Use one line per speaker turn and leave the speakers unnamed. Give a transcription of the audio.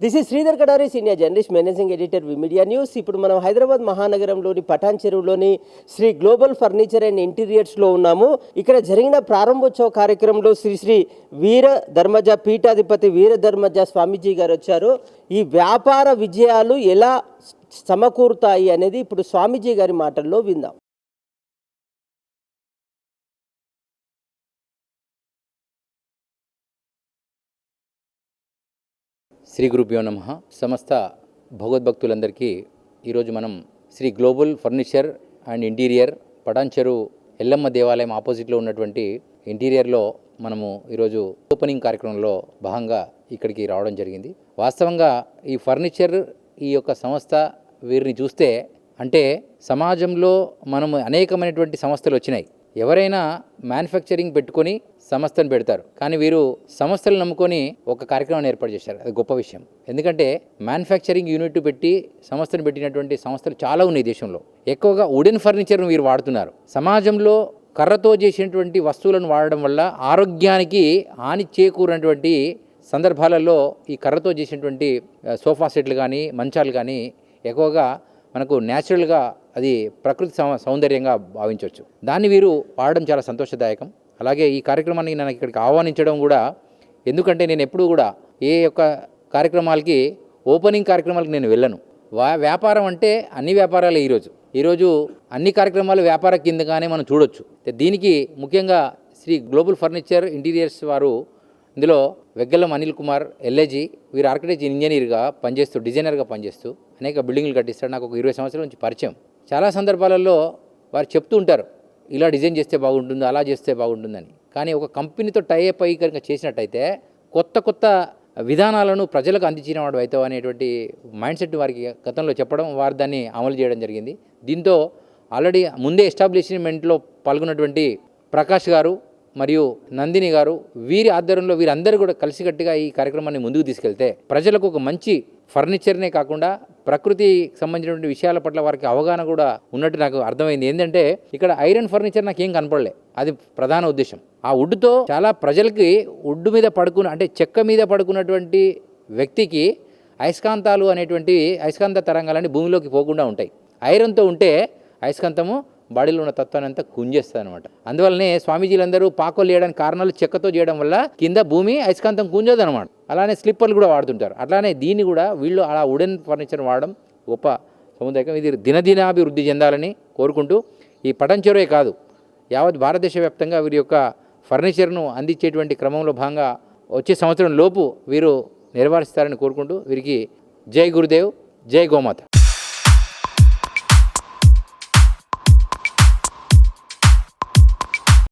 This is Sridhar Kadari senior journalist managing editor media news ఇప్పుడు మనం హైదరాబాద్ మహానగరంలోని పటాన్ చెరువులోని శ్రీ గ్లోబల్ ఫర్నిచర్ అండ్ ఇంటీరియర్స్లో ఉన్నాము. ఇక్కడ జరిగిన ప్రారంభోత్సవ కార్యక్రమంలో శ్రీ శ్రీ వీర ధర్మజ పీఠాధిపతి వీర ధర్మజ స్వామీజీ గారు వచ్చారు. ఈ వ్యాపార విజయాలు ఎలా సమకూరుతాయి అనేది ఇప్పుడు స్వామీజీ గారి మాటల్లో విందాం.
శ్రీ గురుభ్యో నమ. సమస్త భగవద్భక్తులందరికీ ఈరోజు మనం Sri global furniture and interior Patancheru Yellamma దేవాలయం ఆపోజిట్లో ఉన్నటువంటి ఇంటీరియర్లో మనము ఈరోజు ఓపెనింగ్ కార్యక్రమంలో భాగంగా ఇక్కడికి రావడం జరిగింది. వాస్తవంగా ఈ ఫర్నిచర్ ఈ యొక్క సంస్థ వీరిని చూస్తే అంటే సమాజంలో మనము అనేకమైనటువంటి సంస్థలు వచ్చినాయి. ఎవరైనా మ్యానుఫ్యాక్చరింగ్ పెట్టుకొని సంస్థను పెడతారు. కానీ వీరు సంస్థలు నమ్ముకొని ఒక కార్యక్రమాన్ని ఏర్పాటు చేశారు. అది గొప్ప విషయం. ఎందుకంటే మ్యానుఫ్యాక్చరింగ్ యూనిట్ పెట్టి సంస్థను పెట్టినటువంటి సంస్థలు చాలా ఉన్నాయి దేశంలో. ఎక్కువగా వుడెన్ ఫర్నిచర్ను వీరు వాడుతున్నారు. సమాజంలో కర్రతో చేసినటువంటి వస్తువులను వాడడం వల్ల ఆరోగ్యానికి హాని చేకూరినటువంటి సందర్భాలలో ఈ కర్రతో చేసినటువంటి సోఫా సెట్లు కానీ మంచాలు కానీ ఎక్కువగా మనకు న్యాచురల్గా అది ప్రకృతి సౌ సౌందర్యంగా భావించవచ్చు. దాన్ని వీరు వాడడం చాలా సంతోషదాయకం. అలాగే ఈ కార్యక్రమాన్ని నన్ను ఇక్కడికి ఆహ్వానించడం కూడా ఎందుకంటే నేను ఎప్పుడూ కూడా ఏ యొక్క కార్యక్రమాలకి ఓపెనింగ్ కార్యక్రమాలకు నేను వెళ్ళను. వా వ్యాపారం అంటే అన్ని వ్యాపారాలు ఈరోజు. ఈరోజు అన్ని కార్యక్రమాలు వ్యాపార కిందగానే మనం చూడొచ్చు. దీనికి ముఖ్యంగా శ్రీ గ్లోబల్ ఫర్నిచర్ ఇంటీరియర్స్ వారు ఇందులో Veggalam Anil Kumar L A G వీరు ఆర్కిటెక్చర్ ఇంజనీర్గా పనిచేస్తూ డిజైనర్గా పనిచేస్తూ అనేక బిల్డింగ్లు కట్టిస్తారు నాకు ఒక ఇరవై సంవత్సరాల నుంచి పరిచయం. చాలా సందర్భాలలో వారు చెప్తూ ఉంటారు ఇలా డిజైన్ చేస్తే బాగుంటుంది అలా చేస్తే బాగుంటుందని. కానీ ఒక కంపెనీతో టైఅప్ అయ్యి కనుక చేసినట్టయితే కొత్త కొత్త విధానాలను ప్రజలకు అందించిన వాడు అవుతావు అనేటువంటి మైండ్ సెట్ వారికి గతంలో చెప్పడం వారు దాన్ని అమలు చేయడం జరిగింది. దీంతో ఆల్రెడీ ముందే ఎస్టాబ్లిష్మెంట్లో పాల్గొన్నటువంటి ప్రకాష్ గారు మరియు నందిని గారు వీరి ఆధ్వర్యంలో వీరందరూ కూడా కలిసికట్టుగా ఈ కార్యక్రమాన్ని ముందుకు తీసుకెళ్తే ప్రజలకు ఒక మంచి ఫర్నిచర్నే కాకుండా ప్రకృతికి సంబంధించినటువంటి విషయాల పట్ల వారికి అవగాహన కూడా ఉన్నట్టు నాకు అర్థమైంది. ఏంటంటే ఇక్కడ ఐరన్ ఫర్నిచర్ నాకు ఏం కనపడలే. అది ప్రధాన ఉద్దేశం. ఆ వుడ్తో చాలా ప్రజలకి వుడ్ మీద పడుకున్న అంటే చెక్క మీద పడుకున్నటువంటి వ్యక్తికి అయస్కాంతాలు అనేటువంటి అయస్కాంత తరంగాలన్నీ భూమిలోకి పోకుండా ఉంటాయి. ఐరన్తో ఉంటే అయస్కాంతము బాడీలో ఉన్న తత్వాన్ని అంతా కుంజేస్తుంది అనమాట అందువల్లనే స్వామీజీలందరూ పాకోలు చేయడానికి కారణాలు చెక్కతో చేయడం వల్ల కింద భూమి అయస్కాంతం కుంజదు అనమాట అలానే స్లిప్పర్లు కూడా వాడుతుంటారు. అట్లానే దీన్ని కూడా వీళ్ళు అలా వుడెన్ ఫర్నిచర్ వాడడం గొప్ప సముదాయకం ఇది దినదినాభివృద్ధి చెందాలని కోరుకుంటూ ఈ పటంచెరువే కాదు యావత్ భారతదేశ వ్యాప్తంగా వీరి యొక్క ఫర్నిచర్ను అందించేటువంటి క్రమంలో భాగంగా వచ్చే సంవత్సరం లోపు వీరు నిర్వహిస్తారని కోరుకుంటూ వీరికి జై గురుదేవ్ జై గోమాత.